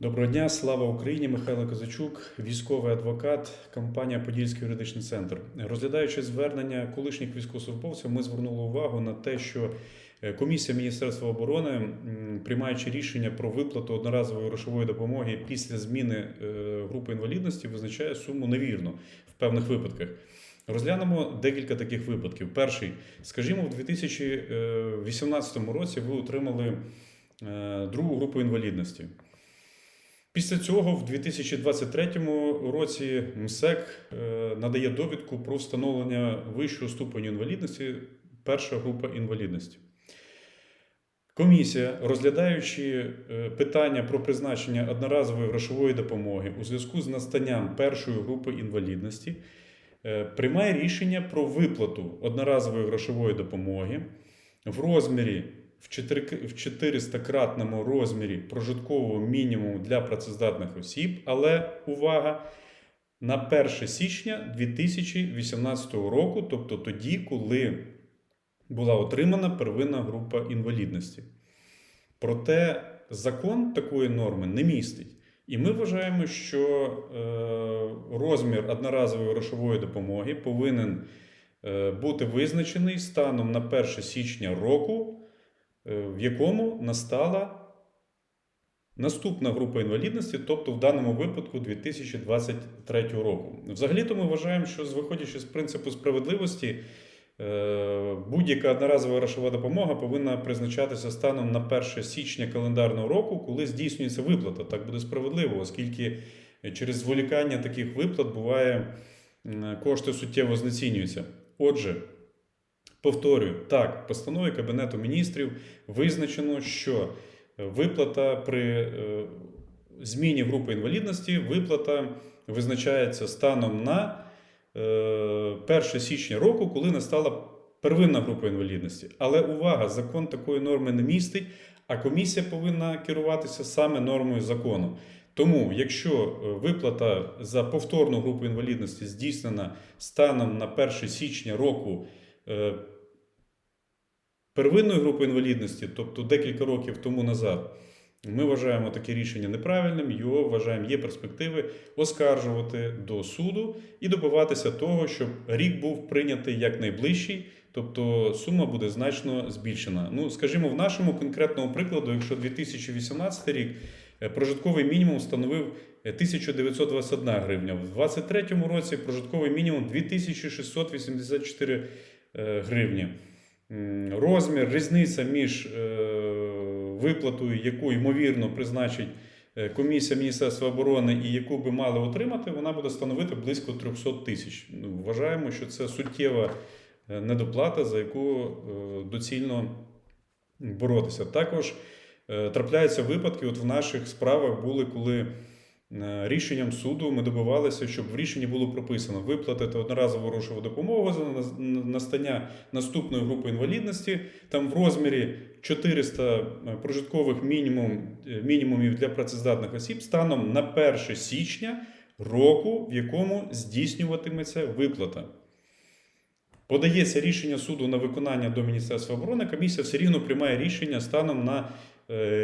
Доброго дня, слава Україні! Михайло Козачук, військовий адвокат, компанія Подільський юридичний центр. Розглядаючи звернення колишніх військовослужбовців, ми звернули увагу на те, що е, комісія Міністерства оборони, приймаючи рішення про виплату одноразової грошової допомоги після зміни е, групи інвалідності, визначає суму невірно в певних випадках. Розглянемо декілька таких випадків. Перший, скажімо, в 2018 році ви отримали е, другу групу інвалідності. Після цього, в 2023 році, МСЕК е, надає довідку про встановлення вищого ступеню інвалідності, перша група інвалідності. Комісія, розглядаючи е, питання про призначення одноразової грошової допомоги у зв'язку з настанням першої групи інвалідності, е, приймає рішення про виплату одноразової грошової допомоги в розмірі в 400-кратному розмірі прожиткового мінімуму для працездатних осіб, але увага! На 1 січня 2018 року, тобто тоді, коли була отримана первинна група інвалідності. Проте закон такої норми не містить. І ми вважаємо, що е, розмір одноразової грошової допомоги повинен е, бути визначений станом на 1 січня року, в якому настала наступна група інвалідності, тобто в даному випадку 2023 року. Взагалі-то ми вважаємо, що виходячи з принципу справедливості, е, будь-яка одноразова грошова допомога повинна призначатися станом на 1 січня календарного року, коли здійснюється виплата. Так буде справедливо, оскільки через зволікання таких виплат буває кошти суттєво знецінюються. Отже, повторюю, так, в постанові Кабінету міністрів визначено, що виплата при е, зміні групи інвалідності виплата визначається станом на е, 1 січня року, коли настала первинна група інвалідності. Але увага, закон такої норми не містить, а комісія повинна керуватися саме нормою закону. Тому, якщо е, виплата за повторну групу інвалідності здійснена станом на 1 січня року е, первинної групи інвалідності, тобто декілька років тому назад, ми вважаємо таке рішення неправильним, його вважаємо, є перспективи оскаржувати до суду і добиватися того, щоб рік був прийнятий як найближчий, тобто сума буде значно збільшена. Ну, скажімо, в нашому конкретному прикладу, якщо 2018 рік е, прожитковий мінімум становив е, 1921 гривня, в 2023 році прожитковий мінімум 2684 е, гривні. Розмір, різниця між е, виплатою, яку ймовірно призначить е, комісія Міністерства оборони і яку би мали отримати, вона буде становити близько 300 тисяч. Ну, Вважаємо, що це суттєва е, недоплата, за яку доцільно боротися. Також трапляються випадки, от в наших справах були, коли рішенням суду ми добивалися, щоб в рішенні було прописано виплатити одноразову грошову допомогу за настання наступної групи інвалідності, там в розмірі 400 прожиткових мінімум, е, мінімумів для працездатних осіб станом на 1 січня року, в якому здійснюватиметься виплата. Подається рішення суду на виконання до Міністерства оборони, комісія все рівно приймає рішення станом на е,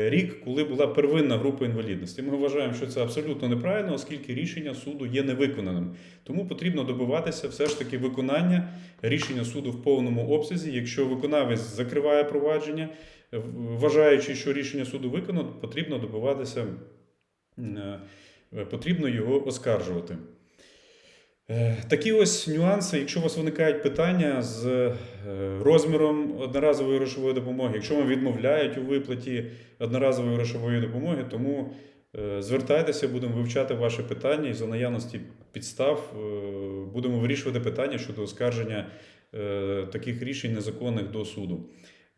рік, коли була первинна група інвалідності. Ми вважаємо, що це абсолютно неправильно, оскільки рішення суду є невиконаним. Тому потрібно добиватися все ж таки виконання рішення суду в повному обсязі. Якщо виконавець закриває провадження, е, вважаючи, що рішення суду виконано, потрібно добиватися, е, е, потрібно його оскаржувати. Е, Такі ось нюанси, якщо у вас виникають питання з е, розміром одноразової грошової допомоги, якщо вам відмовляють у виплаті одноразової грошової допомоги, тому е, звертайтеся, будемо вивчати ваше питання і за наявності підстав будемо вирішувати питання щодо оскарження таких рішень незаконних до суду.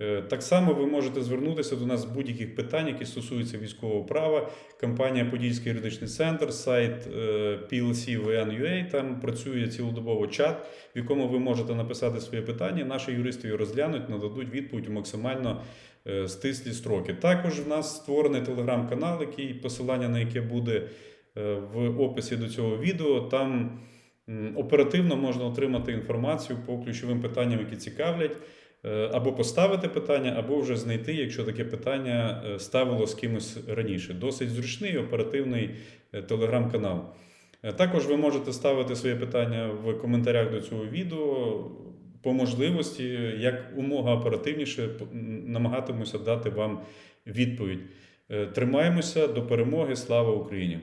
Е, Так само ви можете звернутися до нас з будь-яких питань, які стосуються військового права. Компанія Подільський юридичний центр, сайт е, PLC.VN.UA, Там працює цілодобово чат, в якому ви можете написати своє питання. Наші юристи його розглянуть, нададуть відповідь у максимально е, стислі строки. Також в нас створений телеграм-канал, який посилання на яке буде в описі до цього відео. Там оперативно можна отримати інформацію по ключовим питанням, які цікавлять. Е, або поставити питання, або вже знайти, якщо таке питання е, ставило з кимось раніше. Досить зручний, оперативний е, телеграм-канал. Також ви можете ставити своє питання в коментарях до цього відео. По можливості, як умога оперативніше, намагатимуся дати вам відповідь. Тримаємося до перемоги. Слава Україні!